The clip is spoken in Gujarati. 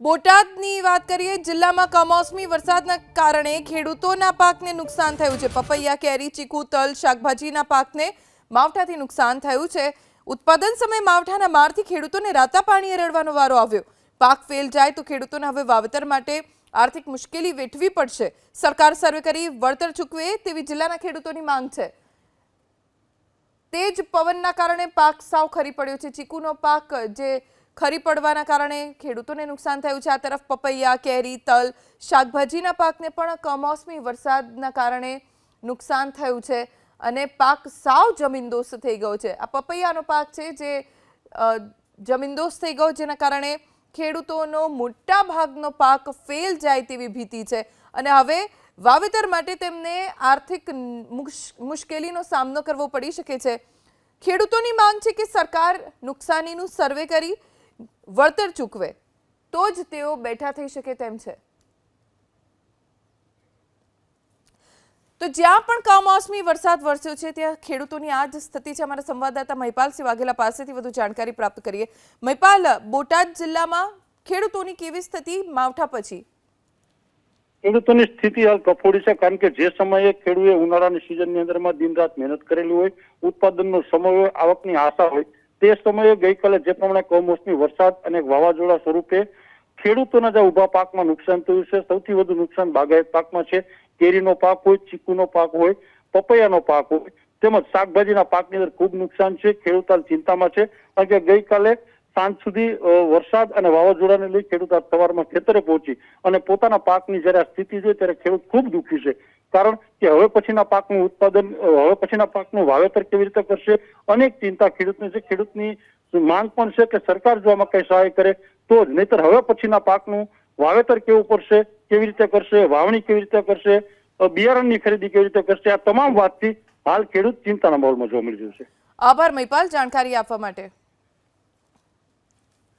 બોટાદની વાત કરીએ, જિલ્લામાં કમોસમી વરસાદના કારણે ખેડૂતોના પાકને નુકસાન થયું છે. પપૈયા, કેરી, ચીકુ, તલ, શાકભાજીના પાકને માવઠાથી નુકસાન થયું છે. ઉત્પાદન સમયે માવઠાના મારથી ખેડૂતોને રાતા પાણીએ રડવાનો વારો આવ્યો. પાક ફેલ જાય તો ખેડૂતોને હવે વાવેતર માટે આર્થિક મુશ્કેલી વેઠવી પડશે. સરકાર સર્વે કરી વળતર ચૂકવે તેવી જિલ્લાના ખેડૂતોની માંગ છે. તેજ પવનના કારણે પાક સાવ ખરી પડ્યો છે. ચીકુનો પાક જે ખરી પડવાના કારણે ખેડૂતોને નુકસાન થયું છે. આ તરફ પપૈયા, કેરી, તલ, શાકભાજીના પાકને પણ કમોસમી વરસાદના કારણે નુકસાન થયું છે અને પાક સાવ જમીનદોસ્ત થઈ ગયો છે. આ પપૈયાનો પાક છે જે જમીનદોસ્ત થઈ ગયો જેના કારણે ખેડૂતોનો મોટા ભાગનો પાક ફેલ જાય તેવી ભીતિ છે અને હવે વાવેતર માટે તેમને આર્થિક મુશ- મુશ્કેલીનો સામનો કરવો પડી શકે છે. ખેડૂતોની માંગ છે કે સરકાર નુકસાનીનું સર્વે કરી વળતર ચૂકવે, તો જ તેઓ બેઠા થઈ શકે તેમ છે. તો જ્યાં પણ કમોસમી વરસાદ વરસ્યો છે, ત્યાં ખેડૂતોની આ જ સ્થિતિ છે. અમારા સંવાદદાતા મહિપાલસિંહ વાઘેલા પાસેથી વધુ જાણકારી પ્રાપ્ત કરીએ. મહિપાલ, બોટાદ જિલ્લામાં ખેડૂતોની કેવી સ્થિતિ? માવઠા પછી. ખેડૂતોની સ્થિતિ હાલ કફોડી છે, કારણ કે જે સમયે ખેડૂએ ઉનાળાની સિઝનની અંદરમાં દિન રાત મહેનત કરેલી હોય, ઉત્પાદનનો સમય હોય, આવકની આશા હોય તે સમયે ગઈકાલે જે પ્રમાણે કમોસમી વરસાદ અને વાવાઝોડા સ્વરૂપે ખેડૂતોના જે ઊભા પાકમાં નુકસાન થયું છે, સૌથી વધુ નુકસાન બાગાયત પાકમાં છે. કેરીનો પાક હોય, ચીકુનો પાક હોય, પપૈયાનો પાક હોય, તેમજ શાકભાજીના પાકની અંદર ખૂબ નુકસાન છે. ખેડૂત ચિંતામાં છે. કારણ કે ગઈકાલે સાંજ સુધી વરસાદ અને વાવાઝોડાને લઈ ખેડૂત આ સવારમાં ખેતરે પહોંચી અને પોતાના પાકની જ્યારે આ સ્થિતિ જોઈ ત્યારે ખેડૂત ખૂબ દુઃખી છે. કારણ કે હવે પછીના પાકનું ઉત્પાદન હવે પછીના પાકનું વાવેતર કેવી રીતે કરશે? અનેક ચિંતા ખેડૂતને છે. ખેડૂતની માંગ પણ છે કે સરકાર જો આમાં કઈ સહાય કરે, તો જ. નહીતર હવે પછીના પાકનું વાવેતર કેવું કરશે કેવી રીતે કરશે? વાવણી કેવી રીતે કરશે? બિયારણની ખરીદી કેવી રીતે કરશે? આ તમામ વાતથી હાલ ખેડૂત ચિંતાના માહોલમાં જોવા મળી છે. આભાર, મહિપાલ. જાણકારી આપવા માટે.